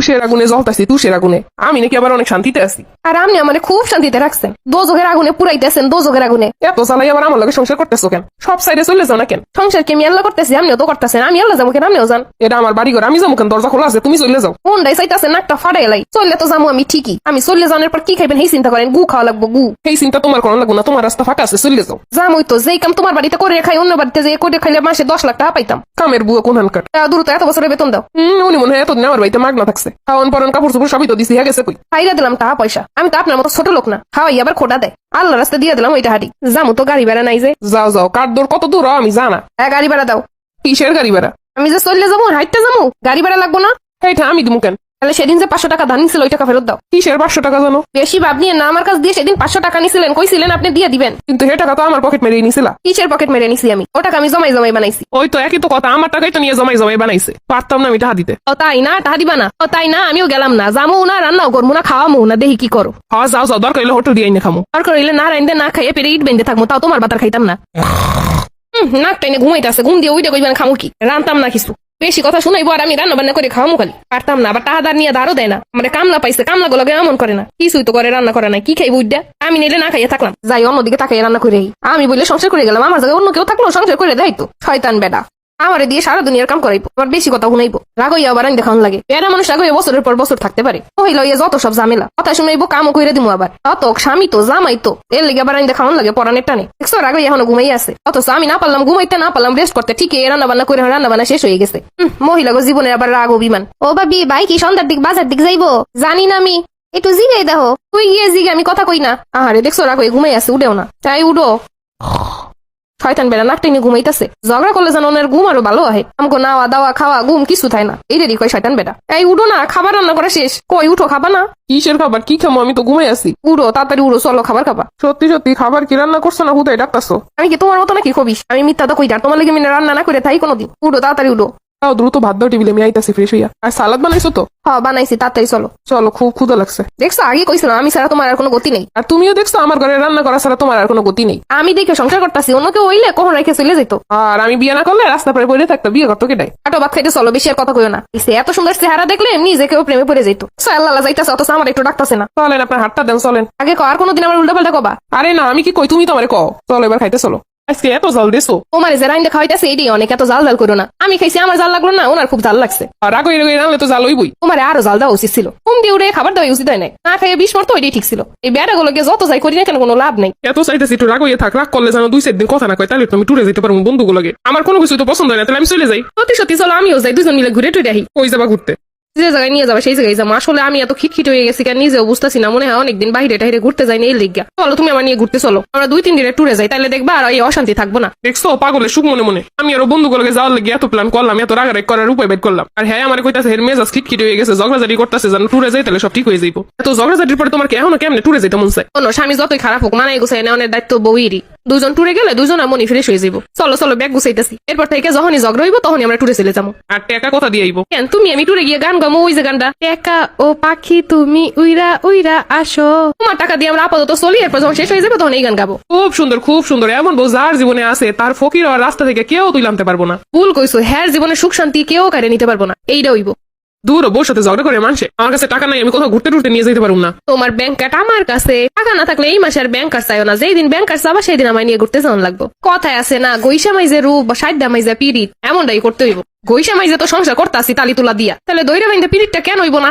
তুষের আগুনে জ্বলতাছি তুষের আগুনে। আমি নাকি আবার অনেক শান্তিতে আছি। আর আপনি আমার খুব শান্তিতে রাখছেন। দোজকের আগুনে পুরাইতেছেন দোজকের আগুনে। এত জ্বালাই আবার আমার লগে সংসার করতেছো কেন? সব সাইডে চলে যাও না কেন? সংসার কি আমি আল্লাহ করতেছি? আপনিও তো করতেছেন। আমি আল্লাহ যাব কেন? আপনিও যান। এটা আমার বাড়ি ঘর আমি যাব কেন? দরজা খোলা আছে তুমি চলে যাও। কোনটাই চাইতেছে নাকটা ফাটাই লাই। চললে তো যাব আমি ঠিকই। আমি চললে যাওয়ার পর কি খাইবেন? সেই চিন্তা করেন। গু খাওয়া লাগবো গু। এই চিন্তা তোমার কোনো লাগবো না। তোমার রাস্তা ফাঁকা আছে চলে যাও। যামই তো। যেই কাম তোমার বাড়িতে করে খাই অন্য বাড়িতে যে করে খাইলে মাসে দশ লাখ টাকা পাইতাম। কামের বুয়া কোন হানকার তা দ্রুত এত বছরের বেতন দাও। উনি মনে হয় এতদিন আমার বাড়িতে মাগনা থাকছে। খাওয়ান পরন কাপড় চোপড় সবই তো দিছি দিয়া গেছে কই? হাইরা দিলাম টাকা পয়সা। আমি তো আপনার মতো ছোট লোক না। খাওয়াই আবার খোটা দেয়। আল্লাহ রাস্তা দিয়ে দিলাম ওইটা হাঁটি। জামু তো গাড়ি ভাড়া নাই যে। যাও যাও কার দূর কত দূর আমি জানা। হ্যাঁ গাড়ি ভাড়া দাও। কিসের গাড়ি ভাড়া? আমি যে চললে যাব হাইটটা যাব গাড়ি ভাড়া লাগবো না? হ্যাঁ আমি দিমু কেন? তাহলে সেদিন যে পাঁচশো টাকা ধান নিছিল ওই টাকা ফেরত দাও। কিসের পাঁচশো টাকা জানো? বেশি ভাব নিয়ে না আমার কাছ দিয়ে সেদিন পাঁচশো টাকা নিছিলেন কইছিলেন আপনি দিয়ে দিবেন। কিন্তু হে টাকা তো আমার পকেট মেরে নিছিলা। কিসের পকেট মেরে নিছি আমি? ও টাকা আমি জমাই জমাই বানাইছি। ওই তো একই তো কথা আমার টাকাই তো নিয়ে জমাই জমাই বানাইছে। পারতাম না আমি টাকা দিতে। ও তাই না? টাকা দিবা না? ও তাই না? আমিও গেলাম না। যামো না রান্নাও করব না খাওয়ামো না দেখি কি করো। হ্যাঁ যাও যাও দরকার হলে হোটেল দিয়ে এনে খামো। দরকার হইলে না রাইন্দে না খাইয়ে পেরে ইট বেঁধে থাকব তাও তোমার বাতার খাইতাম না। হুম, নাক টাইনে ঘুমাইতেছে ঘুম দিয়ে ওইটা কইবেন খামু কি? রান্তাম না কিছু। বেশি কথা শুনাইবো আর আমি রান্না বান্না করে খাওয়া খালি। পারতাম না, আবার টাহাদার নিয়ে দাঁড়ো দেয় না। আমার কামলা পাইছে কামলা গোলাকে এমন করে না। কিছুই তো করে, রান্না করে না কি খাইবো উইডা আমি নিলে না খাইয়ে থাকলাম। যাই অন্যদিকে তাকাই রান্না করে আমি বলে সংসার করে গেলাম, আমার জায়গায় অন্য কেউ থাকল সংসার করে দেয় তো। শয়তান বেডা আমারে দিয়ে সারা দুনিয়ার কাম করাইবো আবার বেশি কথা শুনাইবো। রাগইয়া আবার আইন দেখান লাগে। এরা মানুষ রাগইয়া বছরের পর বছর থাকতে পারে। মহিলা ইয়ে যত সব ঝামেলা কথা শুনাইবো কামও কইরে দিমু আবার। অত স্বামী তো জামাই তো এর লেগে আবার আইন দেখান লাগে পরানের টানে। দেখছ রাগই এখনও ঘুমাই আছে। অথচ আমি না পারলাম ঘুমাইতে না পারলাম রেস্ট করতে ঠিকই রান্না বান্না করে রান্না বান্না শেষ হয়ে গেছে। হুম, মহিলাগো জীবনের আবার রাগ অভিমান। ও বাবি ভাই কি সন্ধ্যার দিক বাজার দিক যাইবো? জানি না আমি। একটু জিগাই দেখো তুই গিয়ে জিগে আমি কথা কই না। আহারে দেখছ রাগ হয়ে ঘুমাই আছে উঠেও না। তাই উঠো শয়তান বেড়া নাক টেনে ঘুমাইতেছে। ঝগড়া করলে যেন ওনার ঘুম আরও ভালো হয় আমাকে নাওয়া দাওয়া খাওয়া ঘুম কিছু থাই না। এই রেডি কয় শয়তান বেড়া। এই উঠো না খাবার রান্না করা শেষ। কই উঠো খাবা না? কিসের খাবার? কি খামো? আমি তো ঘুমাই আছি। উড়ো তাড়াতাড়ি উড়ো চলো খাবার খাবা। সত্যি সত্যি খাবার কি রান্না করছ না হুদাই ডাকতাছো? আমি কি তোমার মতো নাকি খবিস? আমি মিথ্যা তো কইটা তোমার লাগে মিনে রান্না না করে থাই কোনোদিন। উড়ো তাড়াতাড়ি উড়ো। তাও দ্রুত ভাত দাও টেবিলে আমি আইতাছি ফ্রেশ হইয়া। আর সালাদ বানাইছো তো? হ বানাইছি তাড়াতাড়ি চলো। চলো খুব ক্ষুদা লাগছে। দেখছ আগে কইছিলাম আমি ছাড়া তোমার আর কোনো গতি নেই। আর তুমিও দেখছ আমার ঘরে রান্না করা ছাড়া তোমার আর কোনো গতি নেই। আমি দেখে সংসার করতেছি অন্য কেউ হইলে কখন রেখে চলে যেত আর আমি বিয়ে না করলে রাস্তা পরে পড়ে থাকতো বিয়ে করতো কেটাই আটো ভাত খাইতে চলো বেশি আর কথা কইও না। ইসে এত সুন্দর চেহারা দেখলে এমনি যে কেউ প্রেমে পড়ে যেত আল্লাহ যাইতেছে অথচ আমার একটু ডাকতেছে না। চলেন আপনার হাতটা দেন চলেন। আগে কো আর কোনোদিন আমার উল্টা পাল্টা কবা। আরে না আমি কি কই তুমি তো আমারে কও। চলো এবার খাইতে চলো। আজকে এত জল দেছো? তোমার যে রাইন দেখা হইতেছে এটি অনেক এত জাল জাল করো না। আমি খাইছি আমার জাল লাগল না ওনার খুব জাল লাগছে। আর আগে এরকম রান্নালে তো জাল হইবই। তোমার আরও জাল দেওয়া উচিত ছিল। ঘুম দিয়ে উঠে খাবার দেওয়া উচিত হয় নাই। না খাইয়ে বিশ মার তো ওইটাই ঠিক ছিল। এই বেড়াগুলোকে যত যাই করি না কেন কোনো লাভ নেই। এত চাইতেছি একটু রাগ হইয়া থাক রাগ করলে যেন দুই চার দিন কথা না কয় তাহলে তো আমি টুরে যেতে পারব বন্ধুগুলোকে। আমার কোনো কিছু তো পছন্দ হয় না তাহলে আমি চলে যাই। সত্যি সত্যি চলো আমিও যাই দুজন মিলে ঘুরে টুরে আহি। ওই যাবা ঘুরতে? যে জায়গায় নিয়ে যাবে সেই জায়গায় যাব। আসলে আমি এত খিটখিট হয়ে গেছি কেন? নিজেও বুঝতেছি না মনে হয় অনেকদিন বাইরে টাইরে ঘুরতে যাইনি এই লিগা চলো তুমি আমার নিয়ে ঘুরতে চলো। আমরা দুই তিন দিনের ট্যুরে যাই তাহলে দেখবা আর এই অশান্তি থাকব না। দেখছ পাগলে সুখ মনে মনে। আমি আরও বন্ধুগুলোকে যাওয়ার লেগে এত প্ল্যান করলাম এত রাগারাগ করার উপায় বের করলাম। আর হ্যাঁ আমার কইতাছে হের মেজাজ খিটখিট হয়ে গেছে করতেছে যেন টুরে যাই তাহলে সব ঠিক হয়ে যাইবো। এত ঝগড়াঝাড়ির পরে তোমার কি এখনও কেমনে টুরে যেতে মন কোনো স্বামী যতই খারাপ হোক মানে গুছাই নেওয়ার দায়িত্ব বউইরই দুজন ট্যুরে গেলে দুজন মনি ফ্রেশ হয়ে যাব চলো চলো ব্যাগ গুছাইতেছি। এরপর থেকে যখনই ঝগড়া হইব তখনই আমরা ট্যুরে চলে যাব। আর টেকা কথা দিয়ে আইবো। কেন তুমি আমি ট্যুরে গিয়ে গান গামো ওই যে গানটা। একা ও পাখি তুমি উইরা উইরা আসো। তোমার টাকা দিয়ে আমরা আপাতত চলি এরপর যখন শেষ হয়ে যাবে তখন এই গান গাবো। খুব সুন্দর খুব সুন্দর। এমন বউ যার জীবনে আছে তার ফকির আর রাস্তা থেকে কেউ তুই আনতে পারব না। ভুল কইছো হ্যার জীবনে সুখ শান্তি কেউ কারে নিতে পারব না। এইটা হইব। দূর বউর ঝগড়া করে মানুষে। আমার কাছে টাকা নাই, আমি কোথাও ঘুরতে টুরতে নিয়ে যেতে পারব না। তোমার ব্যাংক কার্ড আমার কাছে। টাকা না থাকলে এই মাসে আর ব্যাংক চাইও না। যেই দিন ব্যাংক কার্ড চাবা সেই দিন আমায় নিয়ে ঘুরতে যাওয়ান লাগবো। কথায় আছে না, গৈসা মাইজে রূপ বা সাইডা মাইজে পিরিত এমনটাই করতে হইব। গৈসা মাইজে তো সংসার করতে আসি তালি তুলা দিয়া। তাহলে দৈরা মাইন্দা পিরিতটা কেন হইব না?